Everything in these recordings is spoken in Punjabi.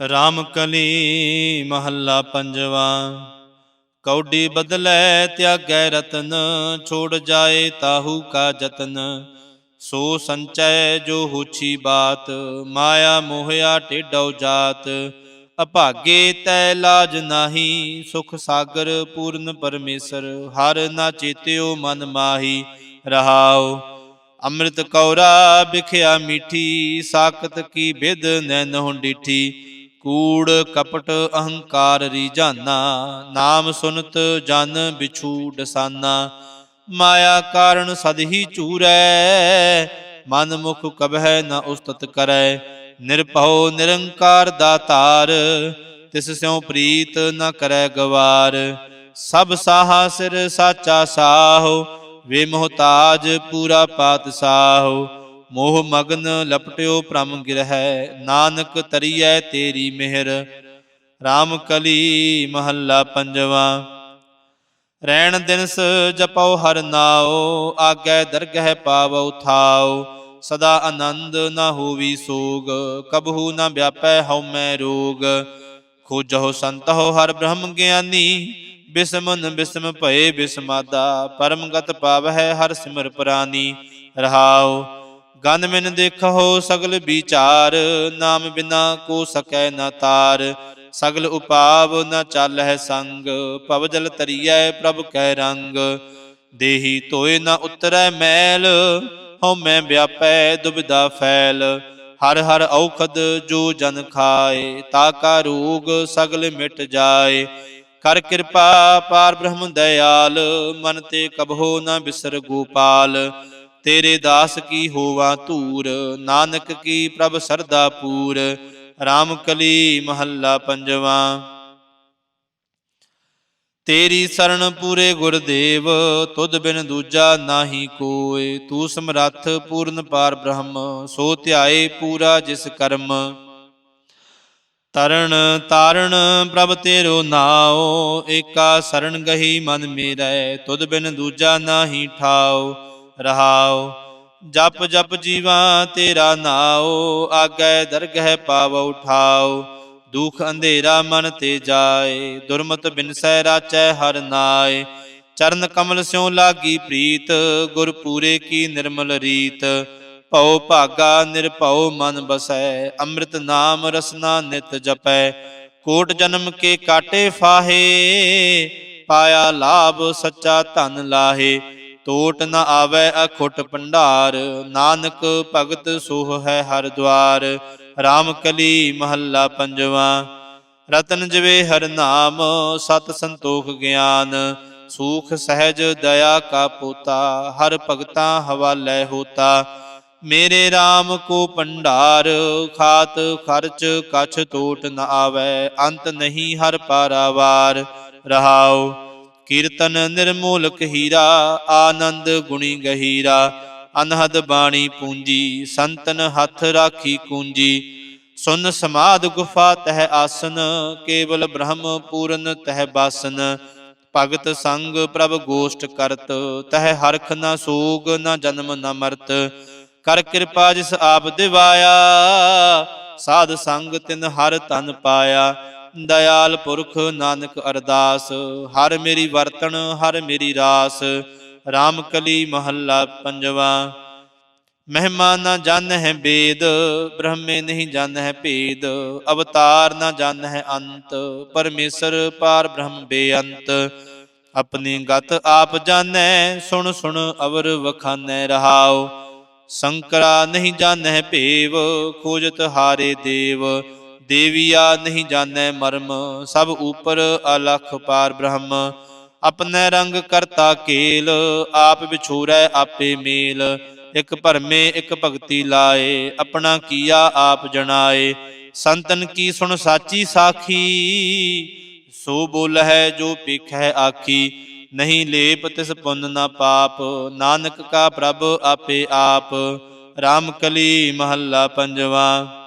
ਰਾਮ ਕਲੀ ਮਹੱਲਾ ਪੰਜਵਾ। ਕੌਡੀ ਬਦਲੈ ਤਿਆਗੈ ਰਤਨ, ਛੋੜ ਜਾਏ ਤਾਹੂ ਕਾ ਜਤਨ। ਸੋ ਸੰਚੈ ਜੋ ਹੁਛੀ ਬਾਤ, ਮਾਇਆ ਮੋਹਿਆ ਟੇਡਉ ਜਾਤ। ਅਭਾਗੇ ਤੈ ਲਾਜ ਨਾਹੀ, ਸੁਖ ਸਾਗਰ ਪੂਰਨ ਪਰਮੇਸ਼ਰ, ਹਰ ਨਾ ਚੇਤਿਓ ਮਨ ਮਾਹੀ ਰਹਾਓ ਅੰਮ੍ਰਿਤ ਕੌਰਾ ਬਿਖਿਆ ਮੀਠੀ, ਸਾਖਤ ਕੀ ਬਿਦ ਨੈਨਹੁ ਡੀਠੀ ਕੂੜ ਕਪਟ ਅਹੰਕਾਰ ਰੀਜਾਨਾ ਨਾਮ ਸੁਨਤ ਜਨ ਬਿਛੂ ਡਸਾਨਾ। ਮਾਇਆ ਕਾਰਨ ਸਦ ਹੀ ਚੂਰੈ, ਮਨ ਮੁਖ ਕਬਹਿ ਨ ਉਸਤਤ ਕਰੈ। ਨਿਰਭਉ ਨਿਰੰਕਾਰ ਦਾਤਾਰ, ਤਿਸ ਸਿਉ ਪ੍ਰੀਤ ਨ ਕਰੈ ਗਵਾਰ। ਸਭ ਸਾਹਾ ਸਿਰ ਸਾਚਾ ਸਾਹੋ, ਵੇ ਮੁਹਤਾਜ ਪੂਰਾ ਪਾਤਸ਼ਾਹੋ। ਮੋਹ ਮਗਨ ਲਪਟਿਓ ਭ੍ਰਮ ਗਿਰਹਿ, ਨਾਨਕ ਤਰੀਐ ਤੇਰੀ ਮਿਹਰ। RAM ਕਲੀ ਮਹੱਲਾ ਪੰਜਵਾ। ਰੈਣ ਦਿਨਸ ਜਪਉ ਹਰ ਨਾਉ, ਆਗੈ ਦਰਗਹਿ ਪਾਵਉ ਥਾਉ। ਸਦਾ ਆਨੰਦ ਨਾ ਹੋਵੀ ਸੋਗ, ਕਬਹੂ ਨਾ ਵਿਆਪੈ ਹਉ ਹਉਮੈ ਰੋਗ। ਖੋਜਹੁ ਸੰਤਹੁ ਹਰ ਬ੍ਰਹਮ ਗਿਆਨੀ, ਬਿਸਮਨ ਬਿਸਮ ਭਏ ਬਿਸਮਾਦਾ। ਪਰਮਗਤ ਪਾਵਹਿ ਹਰ ਸਿਮਰ ਪ੍ਰਾਨੀ, ਰਹਾਉ। ਗਨ ਮਿਨ ਦੇਖੋ ਸਗਲ ਵਿਚਾਰ, ਨਾਮ ਬਿਨਾ ਕੋ ਸਕੈ ਨਾ ਤਾਰ। ਸਗਲ ਉਪਾਵ ਨ ਚਾਲਹਿ ਸੰਗ, ਭਵ ਜਲ ਤਰੀਐ ਪ੍ਰਭ ਕੈ ਰੰਗ। ਦੇਹੀ ਧੋਏ ਨ ਉਤਰੈ ਮੈਲ, ਹਉ ਮੈਂ ਵਿਆਪੈ ਦੁਬਿਧਾ ਫੈਲ। ਹਰ ਹਰ ਔਖਦ ਜੋ ਜਨ ਖਾਏ, ਤਾ ਕਾ ਰੋਗ ਸਗਲ ਮਿਟ ਜਾਏ। ਕਰ ਕਿਰਪਾ, ਪਾਰ ਬ੍ਰਹਮ ਦਇਆਲ, ਮਨ ਤੇ ਕਬਹੋ ਨ ਬਿਸਰ ਗੋਪਾਲ। ਤੇਰੇ ਦਾਸ ਕੀ ਹੋਵਾ ਧੂਰ, ਨਾਨਕ ਕੀ ਪ੍ਰਭ ਸਰਦਾ ਪੂਰ RAM ਕਲੀ ਮਹੱਲਾ ਪੰਜਵਾ। ਤੇਰੀ ਸਰਣ ਪੂਰੇ ਗੁਰਦੇਵ, ਤੁਧ ਬਿਨ ਦੂਜਾ ਨਾਹੀ ਕੋਏ ਤੂੰ ਸਮਰੱਥ ਪੂਰਨ ਪਾਰ ਬ੍ਰਹਮ, ਸੋ ਧਿਆਏ ਪੂਰਾ ਜਿਸ ਕਰਮ। ਤਰਣ ਤਾਰਣ ਪ੍ਰਭ ਤੇਰੋ ਨਾਉ, ਏਕਾ ਸਰਣ ਗਹੀ ਮਨ ਮੇਰਾ, ਤੁਧ ਬਿਨ ਦੂਜਾ ਨਾਹੀ ਠਾਉ। ਰਹਾਉ ਜਪ ਜਪ ਜੀਵਾ ਤੇਰਾ ਨਾਉ ਆਗੈ ਦਰਗਹਿ ਪਾਵ ਠਾਉ ਦੁਖ ਅੰਧੇਰਾ ਮਨ ਤੇ ਜਾਏ, ਦੁਰਮਤ ਬਿਨਸੈ ਰਾਚੈ ਹਰ ਨਾਏ। ਚਰਨ ਕਮਲ ਸਿਉ ਲਾਗੀ ਪ੍ਰੀਤ ਗੁਰ ਪੂਰੇ ਕੀ ਨਿਰਮਲ ਰੀਤ। ਭਉ ਭਾਗਾ ਨਿਰਭਉ ਮਨ ਬਸੈ, ਅੰਮ੍ਰਿਤ ਨਾਮ ਰਸਨਾ ਨਿਤ ਜਪੈ। ਕੋਟ ਜਨਮ ਕੇ ਕਾਟੇ ਫਾਹੇ, ਪਾਇਆ ਲਾਭ ਸੱਚਾ ਧਨ ਲਾਹੇ। ਟੋਟ ਨ ਆਵੈ ਅਖੁੱਟ ਭੰਡਾਰ, ਨਾਨਕ ਭਗਤ ਸੋਹ ਹੈ ਹਰ ਦੁਆਰ। RAM ਕਲੀ ਮਹੱਲਾ ਪੰਜਵਾਂ, ਰਤਨ ਜਵੇ ਹਰ ਨਾਮ, ਸਤ ਸੰਤੋਖ ਗਿਆਨ। ਸੂਖ ਸਹਿਜ ਦਇਆ ਕਾ ਪੋਤਾ, ਹਰ ਭਗਤਾ ਹਵਾਲੇ ਹੋਤਾ। ਮੇਰੇ RAM ਕੋ ਭੰਡਾਰ, ਖਾਤ ਖਰਚ ਕਛ ਟੋਟ ਨ ਆਵੈ, ਅੰਤ ਨਹੀਂ ਹਰ ਪਾਰਾਵਾਰ। ਰਹਾਓ ਕੀਰਤਨ ਨਿਰਮੋਲਕ ਹੀਰਾ, ਆਨੰਦ ਗੁਣੀ ਗਹੀਰਾ। ਅਨਹਦ ਬਾਣੀ ਪੂੰਜੀ, ਸੰਤਨ ਹੱਥ ਰਾਖੀ ਕੂੰਜੀ। ਸੁਨ ਸਮਾਦ ਗੁਫਾ ਤਹਿ ਆਸਨ, ਕੇਵਲ ਬ੍ਰਹਮ ਪੂਰਨ ਤਹਿ ਬਾਸਨ। ਭਗਤ ਸੰਗ ਪ੍ਰਭ ਗੋਸ਼ਟ ਕਰਤ, ਤਹਿ ਹਰਖ ਨਾ ਸੋਗ ਨਾ ਜਨਮ ਨਾ ਮਰਤ। ਕਰ ਕਿਰਪਾ ਜਿਸ ਆਪ ਦਿਵਾਇਆ, ਸਾਧ ਸੰਗ ਤਿਨ ਹਰ ਤਨ ਪਾਇਆ। ਦਇਆਲ ਪੁਰਖ ਨਾਨਕ ਅਰਦਾਸ, ਹਰ ਮੇਰੀ ਵਰਤਣ, ਹਰ ਮੇਰੀ ਰਾਸ RAM ਕਲੀ ਮਹੱਲਾ ਪੰਜਵਾ। ਮਹਿਮਾ ਨਾ ਜਨ ਹੈ ਬੇਦ, ਬ੍ਰਹਮੇ ਨਹੀਂ ਜਨ ਹੈ ਭੇਦ, ਅਵਤਾਰ ਨਾ ਜਨ ਹੈ ਅੰਤ, ਪਰਮੇਸ਼ਰ ਪਾਰ ਬ੍ਰਹਮ ਬੇਅੰਤ। ਆਪਣੀ ਗਤ ਆਪ ਜਾਣੈ, ਸੁਣ ਸੁਣ ਅਵਰ ਵਖਾਨੈ ਰਹਾਓ ਸੰਕਰਾ ਨਹੀਂ ਜਾਣੈ ਭੇਵ, ਖੋਜਤ ਹਾਰੇ ਦੇਵ। ਦੇਵੀਆ ਨਹੀਂ ਜਾਣੈ ਮਰਮ, ਸਭ ਉਪਰ ਅਲਖ ਪਾਰ ਬ੍ਰਹਮ। ਆਪਣੇ ਰੰਗ ਕਰਤਾ ਕੇਲ, ਆਪ ਵਿਛੋਰੈ ਆਪੇ ਮੇਲ। ਇਕ ਭਰਮੇ, ਇਕ ਭਗਤੀ ਲਾਏ, ਆਪਣਾ ਕੀਆ ਆਪ ਜਣਾਏ। ਸੰਤਨ ਕੀ ਸੁਣ ਸਾਚੀ ਸਾਖੀ? ਸੋ ਬੋਲ ਹੈ ਜੋ ਪੇਖੈ ਆਖੀ। ਨਹੀਂ ਲੇਪ ਤਿਸ ਪੁੰਨ ਨਾ ਪਾਪ, ਨਾਨਕ ਕਾ ਪ੍ਰਭ ਆਪੇ ਆਪ। RAM ਕਲੀ ਮਹੱਲਾ ਪੰਜਵਾ।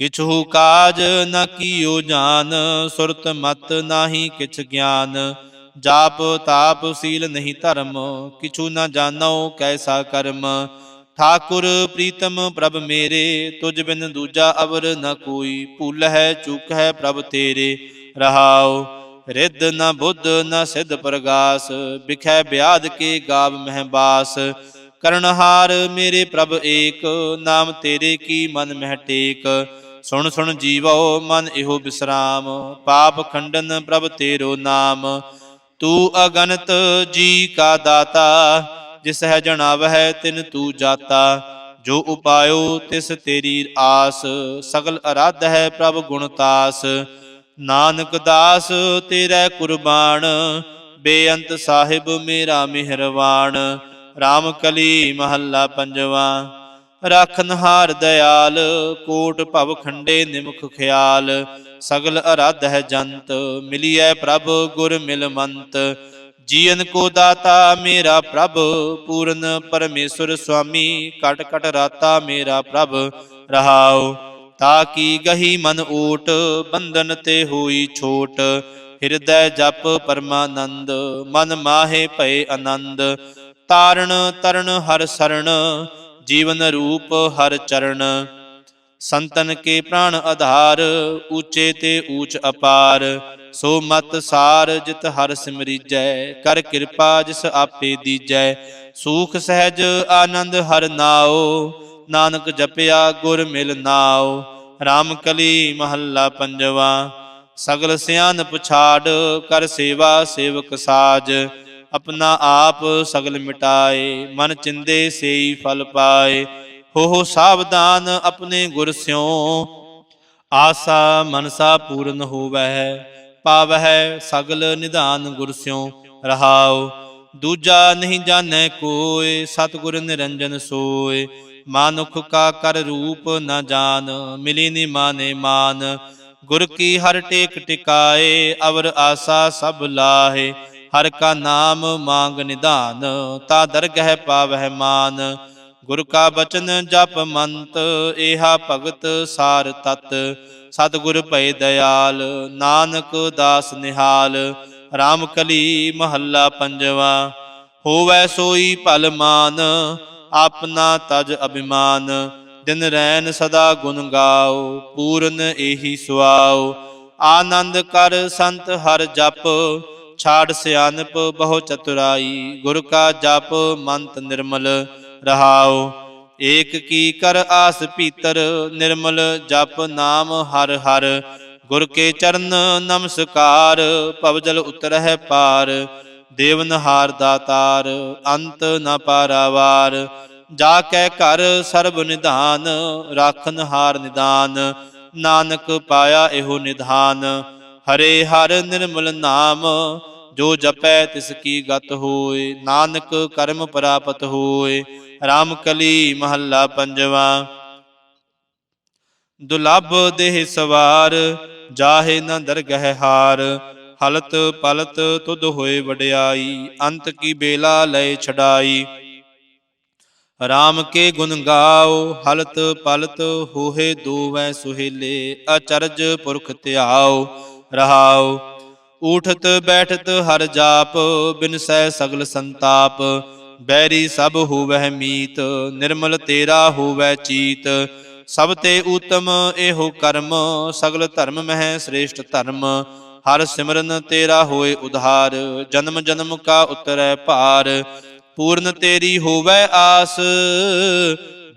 ਕਿਛੂ ਕਾਜ ਨ ਕੀਓ ਜਾਨ, ਸੁਰਤ ਮਤ ਨਾਹੀ ਕਿਛ ਗਿਆਨ। ਜਾਪ ਤਾਪ ਸੀਲ ਨਹੀਂ ਧਰਮ, ਕਿਛੂ ਨ ਜਾਣੋ ਕੈਸਾ ਕਰਮ। ਠਾਕੁਰ ਪ੍ਰੀਤਮ ਪ੍ਰਭ ਮੇਰੇ ਤੁਝ ਬਿਨ ਦੂਜਾ ਅਵਰ ਨ ਕੋਈ। ਭੁੱਲ ਹੈ ਚੁੱਕ ਹੈ ਪ੍ਰਭ ਤੇਰੇ ਰਹਾਓ ਰਿੱਧ ਨ ਬੁੱਧ ਨ ਸਿਧ ਪ੍ਰਗਾਸ ਬਿਖੈ ਬਿਆਦ ਕੇ ਗਾਵ ਮਹਿਬਾਸ ਕਰਨਹਾਰ ਮੇਰੇ ਪ੍ਰਭ ਏਕ, ਨਾਮ ਤੇਰੇ ਕੀ ਮਨ ਮਹਿ ਟੇਕ। ਸੁਣ ਸੁਣ ਜੀਵੋ ਮਨ ਇਹੋ ਬਿਸਰਾਮ, ਪਾਪ ਖੰਡਨ ਪ੍ਰਭ ਤੇਰੋ ਨਾਮ। ਤੂੰ ਅਗਨਤ ਜੀ ਕਾ ਦਾਤਾ, ਜਿਸ ਹੈ ਜਣਾਵਹਿ ਤਿਨ ਤੂੰ ਜਾਤਾ। ਜੋ ਉਪਾਇਓ ਤਿਸ ਤੇਰੀ ਆਸ, ਸਗਲ ਅਰਾਧ ਹੈ ਪ੍ਰਭ ਗੁਣਤਾਸ ਨਾਨਕ ਦਾਸ ਤੇਰਾ ਕੁਰਬਾਨ, ਬੇਅੰਤ ਸਾਹਿਬ ਮੇਰਾ ਮਿਹਰਵਾਨ। RAM ਕਲੀ ਮਹੱਲਾ ਪੰਜਵਾ। ਰਖਨਹਾਰ ਦਿਆਲ, ਕੋਟ ਭਵ ਖੰਡੇ ਨਿਮਖ ਖਿਆਲ। ਸਗਲ ਅਰਾਧ ਹੈ ਜੰਤ, ਮਿਲੀਐ ਪ੍ਰਭ ਗੁਰ ਮਿਲਮੰਤ। ਜੀਵਨ ਕੋ ਦਾਤਾ ਮੇਰਾ ਪ੍ਰਭ, ਪੂਰਨ ਪਰਮੇਸ਼ਰ ਸੁਆਮੀ, ਕਟ ਕਟ ਰਾਤਾ ਮੇਰਾ ਪ੍ਰਭ, ਰਹਾਉ। ਤਾ ਕੀ ਗਹੀ ਮਨ ਓਟ ਬੰਧਨ ਤੇ ਹੋਈ ਛੋਟ। ਹਿਰਦੈ ਜਪ ਪਰਮਾਨੰਦ, ਮਨ ਮਾਹੇ ਭਏ ਆਨੰਦ। ਤਾਰਨ ਤਰਨ ਹਰ ਸਰਣ ਜੀਵਨ ਰੂਪ ਹਰ ਚਰਨ। ਸੰਤਨ ਕੇ ਪ੍ਰਾਣ ਆਧਾਰ, ਊਚੇ ਤੇ ਊਚ ਅਪਾਰ। ਸੋ ਮਤ ਸਾਰ ਜਿਤ ਹਰ ਸਿਮਰੀਜੈ, ਕਰ ਕਿਰਪਾ ਜਿਸ ਆਪੇ ਦੀਜੈ। ਸੂਖ ਸਹਿਜ ਆਨੰਦ ਹਰ ਨਾਓ ਨਾਨਕ ਜਪਿਆ ਗੁਰ ਮਿਲ ਨਾਓ RAM ਕਲੀ ਮਹੱਲਾ ਪੰਜਵਾ, ਸਗਲ ਸਿਆਨ ਪੁਛਾੜ ਕਰ ਸੇਵਾ ਸੇਵਕ ਸਾਜ। ਆਪਣਾ ਆਪ ਸਗਲ ਮਿਟਾਏ, ਮਨ ਚਿੰਦੇ ਸੇਈ ਫਲ ਪਾਏ। ਹੋ ਸਾਵਧਾਨ ਆਪਣੇ ਗੁਰ ਸਿਉ। ਆਸਾ ਮਨਸਾ ਪੂਰਨ ਹੋਵੈ, ਪਾਵਹਿ ਸਗਲ ਨਿਧਾਨ ਗੁਰ ਸਿਉ। ਰਹਾਉ, ਦੂਜਾ ਨਹੀਂ ਜਾਣੈ ਕੋਇ, ਸਤਿਗੁਰ ਨਿਰੰਜਨ ਸੋਏ ਮਾਨੁਖ ਕਾ ਕਰ ਰੂਪ ਨਾ ਜਾਣ ਮਿਲੀ ਨੀ ਮਾਨੇ ਮਾਨ। ਗੁਰ ਕੀ ਹਰ ਟੇਕ ਟਿਕਾਏ, ਅਵਰ ਆਸਾ ਸਭ ਲਾਹੇ। ਹਰ ਕਾ ਨਾਮ ਮੰਗ ਨਿਧਾਨ, ਤਾ ਦਰਗਹਿ ਪਾਵਹਿ ਮਾਨ। ਗੁਰ ਕਾ ਬਚਨ ਜਪ ਮੰਤ, ਏਹਾ ਭਗਤ ਸਾਰ ਤਤ। ਸਤਿਗੁਰ ਭਏ ਦਇਆਲ ਨਾਨਕ ਦਾਸ ਨਿਹਾਲ। RAM ਕਲੀ ਮਹੱਲਾ ਪੰਜਵਾ, ਹੋਵੈ ਸੋਈ ਭਲ ਮਾਨ, ਆਪਣਾ ਤਜ ਅਭਿਮਾਨ। ਦਿਨ ਰੈਨ ਸਦਾ ਗੁਣ ਗਾਓ, ਪੂਰਨ ਇਹੀ ਸੁਆਓ। ਆਨੰਦ ਕਰ ਸੰਤ ਹਰ ਜਪ ਛਾੜ ਸਿਆਨਪ ਬਹੁ ਚਤੁਰਾਈ, ਗੁਰ ਕਾ ਜਪ ਮੰਤ ਨਿਰਮਲ ਰਹਾਉ। ਏਕ ਕੀ ਕਰ ਆਸ ਭੀਤਰ ਨਿਰਮਲ, ਜਪ ਨਾਮ ਹਰ ਹਰ। ਗੁਰ ਕੇ ਚਰਨ ਨਮਸਕਾਰ, ਪਵਜਲ ਉਤਰਹਿ ਪਾਰ। ਦੇਵਨ ਦੇਵਨਹਾਰ ਦਾਤਾਰ, ਅੰਤ ਨ ਪਾਰਾਵਾਰ। ਜਾ ਕੈ ਘਰ ਸਰਬ ਨਿਧਾਨ ਰਾਖਨ ਹਾਰ ਨਿਦਾਨ। ਨਾਨਕ ਪਾਇਆ ਇਹੋ ਨਿਧਾਨ। ਹਰੇ ਹਰ ਨਿਰਮਲ ਨਾਮ, ਜੋ ਜਪੈ ਤਿਸ ਕੀ ਗਤ ਹੋਏ, ਨਾਨਕ ਕਰਮ ਪ੍ਰਾਪਤ ਹੋਏ RAM ਕਲੀ ਮਹੱਲਾ ਪੰਜਵਾ। ਦੁਲੱਭ ਦੇਹ ਸਵਾਰ, ਜਾਹੇ ਨ ਦਰਗਹਿ ਹਾਰ, ਹਲਤ ਪਲਤ ਤੁਧ ਹੋਏ ਵਡਿਆਈ, ਅੰਤ ਕੀ ਬੇਲਾ ਲੈ ਛਡਾਈ। RAM ਕੇ ਗੁਣ ਗਾਓ, ਹਲਤ ਪਲਤ ਹੋਏ ਦੋਵੈ ਸੁਹੇਲੇ, ਅਚਰਜ ਪੁਰਖ ਧਿਆਓ। ਰਹਾਓ ਊਠਤ ਬੈਠਤ ਹਰ ਜਾਪ ਬਿਨਸੈ ਸਗਲ ਸੰਤਾਪ। ਬੈਰੀ ਸਭ ਹੋਵਹਿ ਮੀਤ, ਨਿਰਮਲ ਤੇਰਾ ਹੋਵੈ ਚੀਤ। ਸਭ ਤੇ ਊਤਮ ਇਹੋ ਕਰਮ, ਸਗਲ ਧਰਮ ਮਹਿ ਸ੍ਰੇਸ਼ਟ ਧਰਮ। ਹਰ ਸਿਮਰਨ ਤੇਰਾ ਹੋਏ ਉਧਾਰ, ਜਨਮ ਜਨਮ ਕਾ ਉਤਰੈ ਭਾਰ। ਪੂਰਨ ਤੇਰੀ ਹੋਵੈ ਆਸ,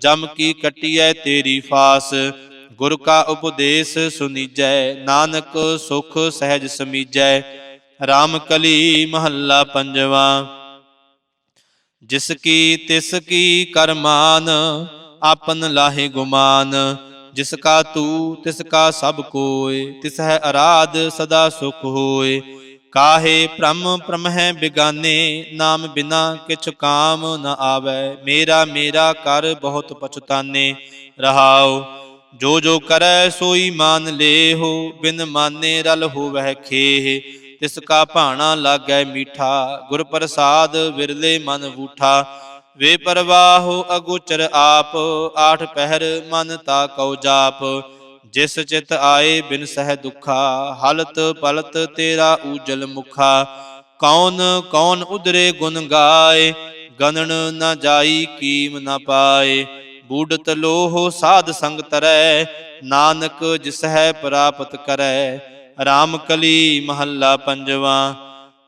ਜਮ ਕੀ ਕਟਿਐ ਤੇਰੀ ਫਾਸ। ਗੁਰ ਕਾ ਉਪਦੇਸ਼ ਸੁਨੀਜੈ, ਨਾਨਕ ਸੁਖ ਸਹਿਜ ਸਮੀਜੈ RAM ਕਲੀ ਮਹੱਲਾ ਪੰਜਵਾ। ਜਿਸ ਕੀ ਤਿਸ ਕੀ ਕਰਮਾਨ ਆਪਨ ਲਾਹੇ ਗੁਮਾਨ। ਜਿਸ ਕਾ ਤੂ, ਤਿਸ ਕਾ ਸਭ ਕੋਇ ਤਿਸ ਹੈ ਅਰਾਧ ਸਦਾ ਸੁਖ ਹੋਏ। ਕਾਹੇ ਭ੍ਰਮ ਭ੍ਰਮਹਿ ਬਿਗਾਨੇ, ਨਾਮ ਬਿਨਾ ਕਿਛ ਕਾਮ ਨ ਆਵੈ। ਮੇਰਾ ਮੇਰਾ ਕਰ ਬਹੁਤ ਪਛਤਾਨੇ। ਰਹਾਓ ਜੋ ਜੋ ਕਰੈ ਸੋਈ ਮਾਨ ਲੇਹੋ, ਬਿਨ ਮਾਨੇ ਰਲ ਹੋਵਹਿ ਖੇਹ। ਤਿਸ ਕਾ ਭਾਣਾ ਲਾਗੈ ਮੀਠਾ, ਗੁਰ ਪ੍ਰਸਾਦ ਵਿਰਲੇ ਮਨ ਬੂਠਾ ਵੇ ਪਰਵਾਹੋ ਅਗੋਚਰ ਆਪ, ਆਠ ਪਹਿਰ ਮਨ ਤਾ ਕਉ ਜਾਪ। ਜਿਸ ਚਿਤ ਆਏ ਬਿਨ ਸਹਿ ਦੁਖਾ, ਹਲਤ ਪਲਤ ਤੇਰਾ ਊਜਲ ਮੁਖਾ। ਕੌਣ ਕੌਣ ਉਦਰੇ ਗੁਣ ਗਾਏ ਗਨਨ ਨਾ ਜਾਈ ਕੀਮ ਨਾ ਪਾਏ। ਬੂਡਤ ਲੋਹ ਸਾਧ ਸੰਗ ਤਰੈ, ਨਾਨਕ ਜਿਸ ਹੈ ਪ੍ਰਾਪਤ ਕਰੈ। ਰਾਮ ਕਲੀ ਮਹੱਲਾ ਪੰਜਵਾ,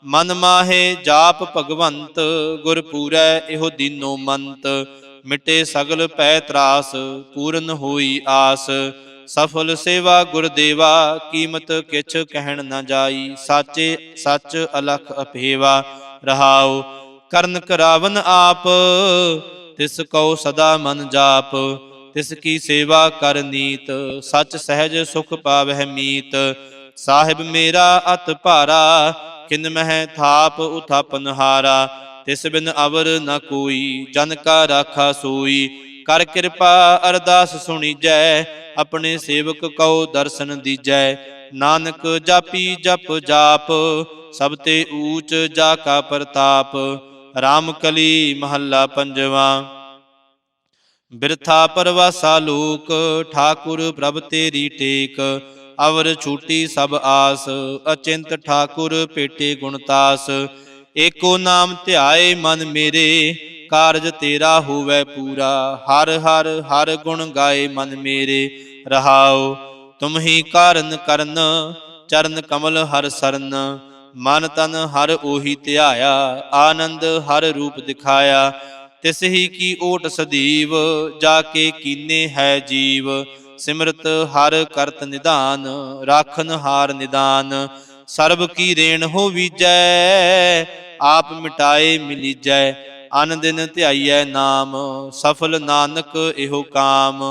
ਮਨ ਮਾਹੇ ਜਾਪ ਭਗਵੰਤ, ਗੁਰ ਪੂਰੈ ਇਹੋ ਦੀਨੋ ਮੰਤ। ਮਿਟੇ ਸਗਲ ਪੈ ਤਰਾਸ, ਪੂਰਨ ਹੋਈ ਆਸ। ਸਫਲ ਸੇਵਾ ਗੁਰਦੇਵਾ ਕੀਮਤ ਕਿਛ ਕਹਿਣ ਨਾ ਜਾਈ। ਸਾਚੇ, ਸੱਚ ਅਲਖ ਅਭੇਵਾ ਰਹਾਉ। ਕਰਨ ਕਰਾਵਨ ਆਪ ਤਿਸ ਕਉ ਸਦਾ ਮਨ ਜਾਪ, ਤਿਸ ਕੀ ਸੇਵਾ ਕਰ ਨੀਤ, ਸਚ ਸਹਿਜ ਸੁਖ ਪਾਵਹਿ ਮੀਤ। ਸਾਹਿਬ ਮੇਰਾ ਅਤ ਭਾਰਾ, ਕਿਨ ਮਹਿ ਥਾਪ ਉਥਾਪਨ ਹਾਰਾ ਤਿਸ ਬਿਨ ਅਵਰ ਨ ਕੋਈ, ਜਨ ਕਾ ਰਾਖਾ ਸੋਈ। ਕਰ ਕਿਰਪਾ ਅਰਦਾਸ ਸੁਣੀ ਜੈ ਆਪਣੇ ਸੇਵਕ ਕਉ ਦਰਸ਼ਨ ਦੀਜੈ। ਨਾਨਕ ਜਾਪੀ ਜਪ ਜਾਪ, ਸਭ ਤੇ ਊਚ ਜਾ ਕਾ ਪ੍ਰਤਾਪ। RAM ਕਲੀ ਮਹੱਲਾ ਪੰਜਵਾਂ। ਬਿਰਥਾ ਪਰਵਾਸਾ ਲੋਕ, ਠਾਕੁਰ ਪ੍ਰਭ ਤੇਰੀ ਟੇਕ। ਅਵਰ ਛੂਟੀ ਸਭ ਆਸ, ਅਚਿੰਤ ਠਾਕੁਰ ਪੇਟੇ ਗੁਣਤਾਸ ਏਕੋ ਨਾਮ ਧਿਆਏ ਮਨ ਮੇਰੇ, ਕਾਰਜ ਤੇਰਾ ਹੋਵੇ ਪੂਰਾ। ਹਰ ਹਰ ਹਰ ਗੁਣ ਗਾਏ ਮਨ ਮੇਰੇ ਰਹਾਓ ਤੁਮ ਹੀ ਕਾਰਨ ਕਰਨ, ਚਰਨ ਕਮਲ ਹਰ ਸਰਨ। ਮਨ ਤਨ ਹਰ ਉਹੀ ਧਿਆਇਆ, ਆਨੰਦ ਹਰ ਰੂਪ ਦਿਖਾਇਆ। ਤਿਸ ਹੀ ਕੀ ਓਟ ਸਦੀਵ, ਜਾ ਕੇ ਕੀਨੇ ਹੈ ਜੀਵ। ਸਿਮਰਤ ਹਰ ਕਰਤ ਨਿਦਾਨ ਰਾਖਨ ਹਾਰ ਨਿਦਾਨ। ਸਰਬ ਕੀ ਰੇਣ ਹੋ ਵੀਜੈ ਆਪ ਮਿਟਾਏ ਮਿਲੀਜੈ। ਅਨ ਦਿਨ ਧਿਆਈਐ ਨਾਮ, ਸਫਲ ਨਾਨਕ ਇਹੋ ਕਾਮ।